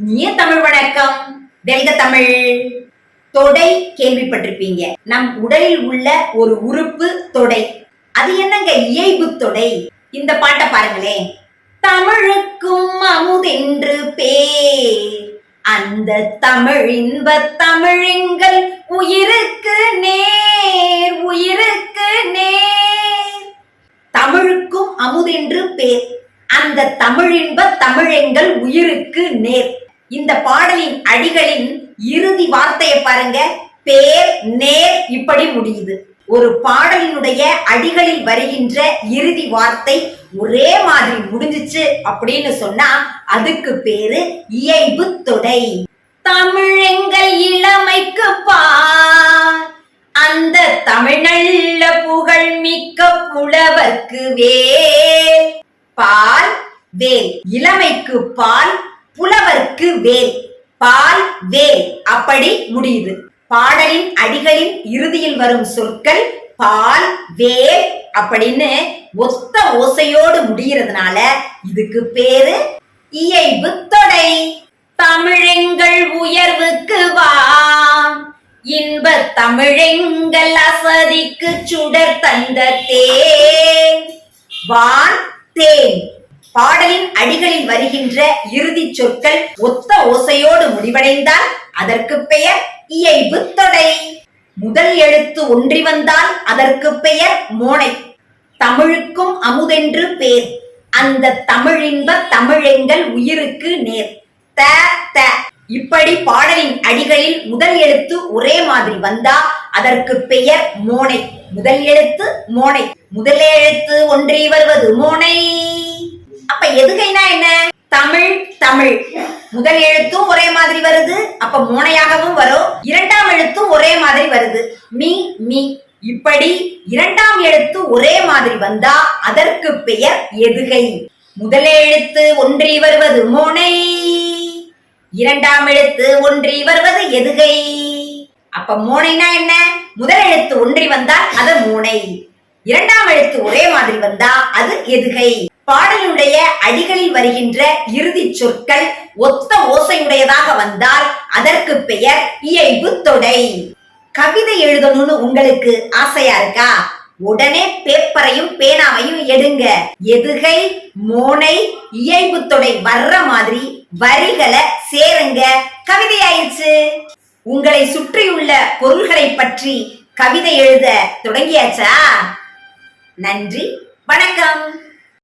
இனிய தமிழ் வணக்கம். வெல்க தமிழ். தொடை கேள்விப்பட்டிருப்பீங்க. நம் உடலில் உள்ள ஒரு உறுப்பு தொடை. அது என்னங்க? இயல்பு தொடை. இந்த பாட்டை பாருங்களேன். தமிழுக்கும் அமுதென்று பேர். அந்த தமிழ் இன்ப தமிழெங்கள் உயிருக்கு நேர். உயிருக்கு நேர். தமிழுக்கும் அமுதென்று பேர். அந்த தமிழின்ப தமிழெங்கள் உயிருக்கு நேர். இந்த பாடலின் அடிகளின் இறுதி வார்த்தையை பாருங்க. பேர் நேர் இப்படி முடியுது. ஒரு பாடலினுடைய அடிகளில் வருகின்ற இறுதி வார்த்தை ஒரே மாதிரி முடிஞ்சிச்சு அப்படின்னு சொன்னா அதுக்கு பேரு இயைபு தொடை. தமிழெங்கள் இளமைக்கு பார். அந்த தமிழ் நல்ல புகழ் மிக்க புலவர்க்கு வேல் பால் வேல் இளமைக்கு பால் புலவர்க்கு வேல் பால் வேல் அப்படி முடியுது. பாடலின் அடிகளின் இறுதியில் வரும் சொற்கள் பால் வேல் அப்படின்னு ஒத்த ஓசையோடு முடிகிறதுனால இதுக்கு பேரு இயைபு தொடை. தமிழெங்கள் உயர்வுக்கு வா. இன்ப தமிழெங்கள் அசதிக்கு சுடர் தந்த தேன் வான் தேன் பாடலின் அடிகளில் வருகின்ற இறுதி சொற்கள் ஒத்த ஓசையோடு முடிவடைந்தால் அதற்கு பெயர் இயைபு தொடை. முதல் எழுத்து ஒன்றி வந்தால் அதற்கு பெயர் மோனை. தமிழுக்கும் அமுதென்று பேர். அந்த தமிழின்ப தமிழெங்கள் உயிருக்கு நேர். த த. இப்படி பாடலின் அடிகளில் முதல் எழுத்து ஒரே மாதிரி வந்தா அதற்கு பெயர் மோனை. முதல் எழுத்து மோனை. முதல் எழுத்து ஒன்றி வருவது மோனை. எதுகைனா என்ன? தமிழ் தமிழ். முதல் எழுத்தும் ஒரே மாதிரி வருது அப்ப மோனையாகவும் வரும். இரண்டாம் எழுத்தும் ஒரே மாதிரி வருது. மீ மீ. இப்படி இரண்டாம் எழுத்து ஒரே மாதிரி வந்தா அதற்கு பெயர் எதுகை. முதல் எழுத்து ஒன்றி வருவது மோனை. இரண்டாம் எழுத்து ஒன்றி வருவது எதுகை. அப்ப மோனைனா என்ன? முதல் எழுத்து ஒன்றி வந்தால் அது மோனை. இரண்டாம் எழுத்து ஒரே மாதிரி வந்தா அது எதுகை. பாடலுடைய அடிகளில் வருகின்ற இறுதி சொற்கள் ஒத்த ஓசையுடையதாக வந்தால் அதற்கு பெயர் இயைபு தொடை. கவிதை எழுதணும்னு உங்களுக்கு ஆசையா இருக்கா? உடனே பேப்பரையும் பேனாவையும் எடுங்க. எதுகை மோனை இயைபு தொடை வர்ற மாதிரி வரிகளை சேருங்க. கவிதை ஆயிடுச்சு. உங்களை சுற்றியுள்ள பொருள்களை பற்றி கவிதை எழுத தொடங்கியாச்சா? நன்றி வணக்கம்.